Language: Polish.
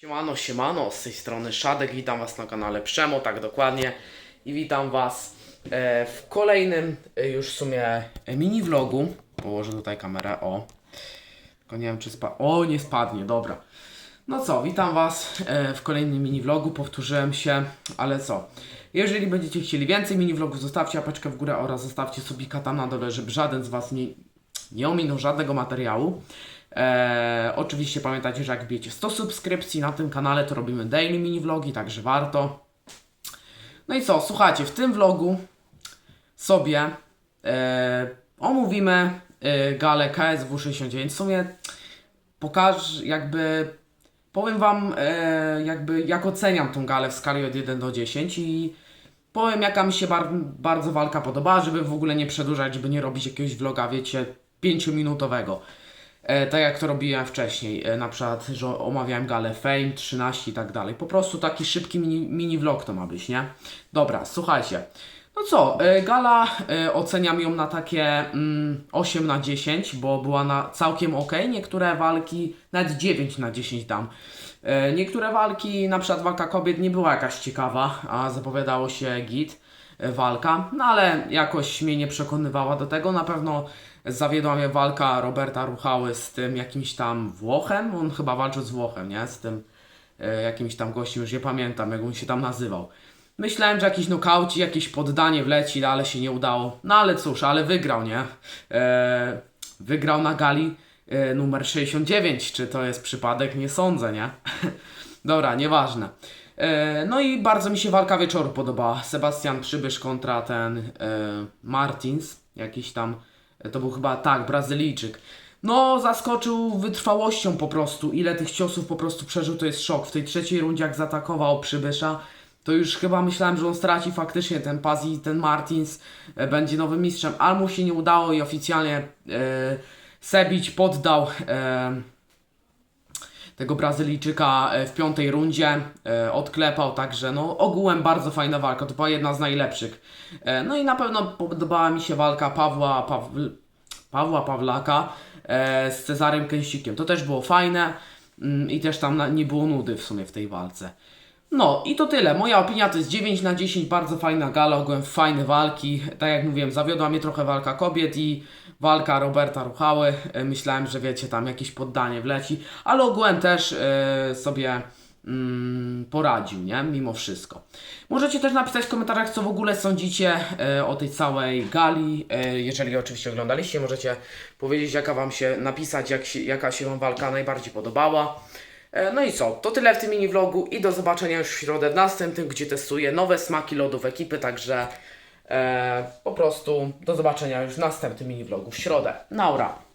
Siemano, siemano, z tej strony Szadek, witam Was na kanale Przemo, tak dokładnie i witam Was e, w kolejnym e, już w sumie e, mini vlogu. Położę tutaj kamerę, o. Tylko nie wiem czy spa... O, nie spadnie, dobra. No co, witam Was w kolejnym mini vlogu, powtórzyłem się, ale co. Jeżeli będziecie chcieli więcej mini vlogów, zostawcie apeczkę w górę oraz zostawcie subika tam na dole, żeby żaden z Was nie, nie ominął żadnego materiału. Eee, oczywiście pamiętajcie, że jak wbijecie 100 subskrypcji na tym kanale, to robimy daily mini vlogi, także warto. No i co, słuchajcie, w tym vlogu sobie e, omówimy e, galę KSW 69. W sumie pokaż, jakby powiem Wam, e, jakby jak oceniam tą galę w skali od 1 do 10 i powiem jaka mi się bar- bardzo walka podobała, żeby w ogóle nie przedłużać, żeby nie robić jakiegoś vloga, wiecie, 5-minutowego. E, tak jak to robiłem wcześniej, e, na przykład, że omawiałem galę Fame 13 i tak dalej. Po prostu taki szybki mini, mini vlog to ma być, nie? Dobra, słuchajcie. No co, e, gala e, oceniam ją na takie mm, 8 na 10, bo była na całkiem ok. Niektóre walki nawet 9 na 10 dam. E, niektóre walki, na przykład walka kobiet nie była jakaś ciekawa, a zapowiadało się git walka, no ale jakoś mnie nie przekonywała do tego. Na pewno zawiodła mnie walka Roberta Ruchały z tym jakimś tam Włochem. On chyba walczył z Włochem, nie? Z tym jakimś tam gościem, już nie pamiętam jak on się tam nazywał. Myślałem, że jakiś nokauci, jakieś poddanie wleci, ale się nie udało. No ale cóż, ale wygrał, nie? E, wygrał na gali e, numer 69. Czy to jest przypadek? Nie sądzę, nie? Dobra, nieważne. E, no i bardzo mi się walka wieczoru podobała. Sebastian Przybysz kontra ten e, Martins, jakiś tam, e, to był chyba tak, Brazylijczyk. No, zaskoczył wytrwałością po prostu. Ile tych ciosów po prostu przeżył, to jest szok. W tej trzeciej rundzie, jak zaatakował Przybysza, to już chyba myślałem, że on straci faktycznie ten pas i ten Martins e, będzie nowym mistrzem, ale mu się nie udało i oficjalnie e, Sebić poddał e, tego Brazylijczyka e, w piątej rundzie, e, odklepał, także no ogółem bardzo fajna walka, to była jedna z najlepszych. E, no i na pewno podobała mi się walka Pawła, Paw- Pawła Pawlaka e, z Cezarem Kęścikiem, to też było fajne mm, i też tam nie było nudy w sumie w tej walce. No i to tyle. Moja opinia to jest 9 na 10, bardzo fajna gala, ogółem fajne walki. Tak jak mówiłem, zawiodła mnie trochę walka kobiet i walka Roberta Ruchały. E, Myślałem, że wiecie, tam jakieś poddanie wleci, ale ogółem też e, sobie mm, poradził, nie? Mimo wszystko. Możecie też napisać w komentarzach, co w ogóle sądzicie e, o tej całej gali. Jeżeli oczywiście oglądaliście, możecie powiedzieć, jaka wam się, napisać, jak się, jaka się wam walka najbardziej podobała. E, No i co? To tyle w tym mini vlogu i do zobaczenia już w środę w następnym, gdzie testuję nowe smaki lodów ekipy, także e, po prostu do zobaczenia już w następnym mini vlogu w środę. Naura!